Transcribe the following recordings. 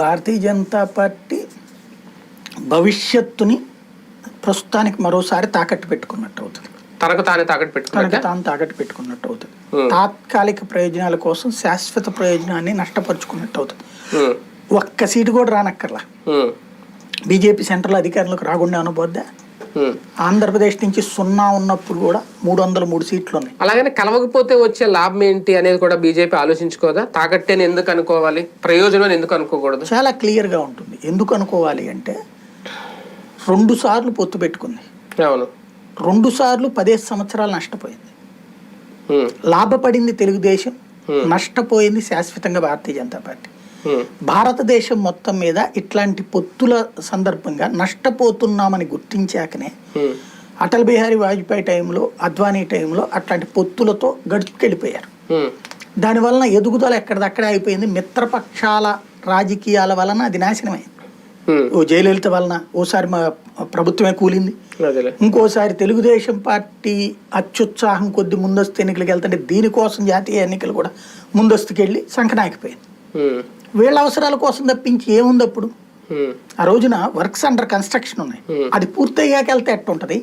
Bharatiya Janata party భవిష్యత్తుని ప్రస్తుతానికి మరోసారి తాకట్టు పెట్టుకున్నట్టు అవుతుంది. తనకు తానే తాకట్టు పెట్టుకున్నట్ట? తాను తాకట్టు పెట్టుకున్నట్టు అవుతుంది. తాత్కాలిక ప్రయోజనాల కోసం శాశ్వత ప్రయోజనాన్ని నష్టపరుచుకున్నట్టు అవుతుంది. ఒక్క సీటు కూడా రానక్కర్లా. బీజేపీ సెంట్రల్ అధికారంలోకి రాకుండా అనబోద్దా. ఆంధ్రప్రదేశ్ నుంచి సున్నా ఉన్నప్పుడు కూడా మూడు వందల మూడు సీట్లు ఉన్నాయి. అలాగని కలవకపోతే వచ్చే లాభం ఏంటి అనేది కూడా బీజేపీ ఆలోచించుకోదా? తాకట్టేని ఎందుకు అనుకోవాలి? ప్రయోజనం ఎందుకు అనుకోకూడదు? చాలా క్లియర్గా ఉంటుంది. ఎందుకు అనుకోవాలి అంటే రెండు సార్లు పొత్తు పెట్టుకుంది. అవును. రెండు సార్లు పదేసి సంవత్సరాలు నష్టపోయింది. లాభపడింది తెలుగుదేశం నష్టపోయింది శాశ్వతంగా భారతీయ జనతా పార్టీ. భారతదేశం మొత్తం మీద ఇట్లాంటి పొత్తుల సందర్భంగా నష్టపోతున్నామని గుర్తించాకనే ఉమ్, అటల్ బిహారీ వాజ్పేయి టైంలో అద్వానీ టైంలో అట్లాంటి పొత్తులతో గడుచుకెళ్ళిపోయారు ఉమ్, దానివలన ఎదుగుదల ఎక్కడిదక్కడే అయిపోయింది. మిత్రపక్షాల రాజకీయాల వలన అది నాశనమైంది. ఓ జయలలిత వలన ఓసారి మా ప్రభుత్వమే కూలింది. ఇంకోసారి తెలుగుదేశం పార్టీ అత్యుత్సాహం కొద్ది ముందస్తు ఎన్నికలకు వెళ్తుంటే దీనికోసం జాతీయ ఎన్నికలు కూడా ముందస్తుకి వెళ్ళి సంకనాకిపోయింది ఉమ్, వీళ్ళ అవసరాల కోసం తప్పించి ఏముంది అప్పుడు? ఆ రోజున వర్క్స్ అండర్ కన్స్ట్రక్షన్ ఉన్నాయి. అది పూర్తయ్యాక వెళ్తే ఎట్టుంటది?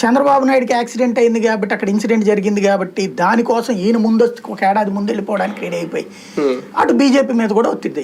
చంద్రబాబు నాయుడుకి యాక్సిడెంట్ అయింది కాబట్టి అక్కడ ఇన్సిడెంట్ జరిగింది కాబట్టి దానికోసం ఈయన ముందస్తుకు ఒక ఏడాది ముందు వెళ్ళిపోవడానికి రెడీ అయిపోయి. అటు బీజేపీ మీద కూడా ఒత్తిడి